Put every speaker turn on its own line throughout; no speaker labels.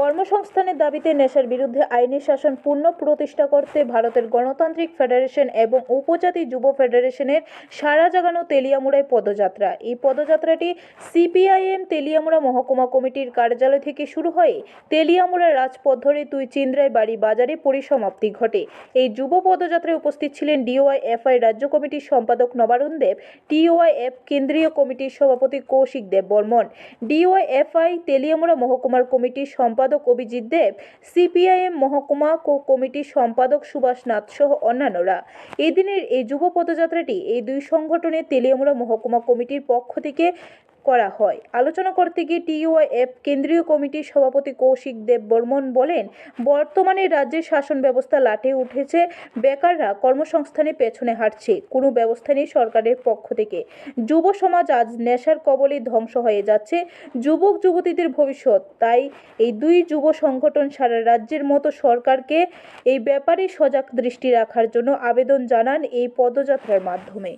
কর্মসংস্থানের দাবিতে নেশার বিরুদ্ধে আইনি শাসন পূর্ণ প্রতিষ্ঠা করতে ভারতের গণতান্ত্রিক ফেডারেশন এবং উপজাতি যুব ফেডারেশনের সারা জাগানো তেলিয়ামুড়ায় পদযাত্রা। এই পদযাত্রাটি সিপিআইএম তেলিয়ামুড়া মহকুমা কমিটির কার্যালয় থেকে শুরু হয়ে তেলিয়ামুড়া রাজপথ ধরে তুই চিন্দ্রায় বাড়ি বাজারে পরিসমাপ্তি ঘটে। এই যুব পদযাত্রায় উপস্থিত ছিলেন ডিওয়াই এফআই রাজ্য কমিটির সম্পাদক নবারুণ দেব টিওয়াই এফ কেন্দ্রীয় কমিটির সভাপতি Koushik Deb Barman. D Y F I Teliamura মহকুমার কমিটির সম্পাদক অভিজিৎ দেব, সিপিআইএম মহকুমা কমিটির সম্পাদক সুভাষ নাথ সহ অন্যান্যরা। এদিনের এই যুব পদযাত্রাটি এই দুই সংগঠনের তেলিয়ামুড়া মহকুমা কমিটির পক্ষ থেকে করা হয়। আলোচনা করতে গিয়ে টিইউআইএফ কেন্দ্রীয় কমিটির সভাপতি কৌশিক দেব বর্মন বলেন, বর্তমানে রাজ্যের শাসন ব্যবস্থা লাটে উঠেছে, বেকাররা কর্মসংস্থানে পেছনে হাঁটছে, কোনো ব্যবস্থা নেই সরকারের পক্ষ থেকে। যুব সমাজ আজ নেশার কবলে ধ্বংস হয়ে যাচ্ছে, যুবক যুবতীদের ভবিষ্যৎ। তাই এই দুই যুব সংগঠন সারা রাজ্যের মতো সরকারকে এই ব্যাপারে সজাগ দৃষ্টি রাখার জন্য আবেদন জানান এই পদযাত্রার মাধ্যমে।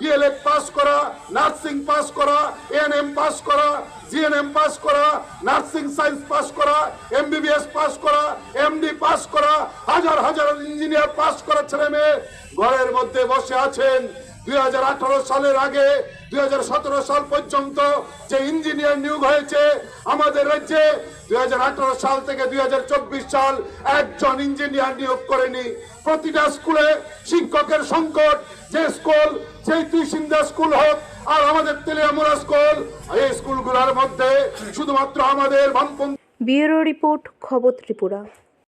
ডিএলএড পাস করা নার্সিং পাস করা এএনএম পাস করা জিএনএম পাস করা নার্সিং সায়েন্স পাস করা M B B S pass করা এমডি পাস করা, হাজার হাজার ইঞ্জিনিয়ার পাস করা ছেলে মেয়ে ঘরের মধ্যে বসে আছেন। দুই হাজার আঠারো সালের আগে দুই সাল পর্যন্ত যে ইঞ্জিনিয়ার নিয়োগ হয়েছে আমাদের রাজ্যে, দুই সাল থেকে দুই সাল একজন ইঞ্জিনিয়ার নিয়োগ করেনি। প্রতিটা স্কুলে শিক্ষকের সংকট, যে স্কুল, সেই তুই স্কুল হোক আর আমাদের তেলিয়ামুড়া স্কুল, এই স্কুলগুলোর মধ্যে শুধুমাত্র আমাদের বামপন্থী
ব্যুরো রিপোর্ট খবর ত্রিপুরা।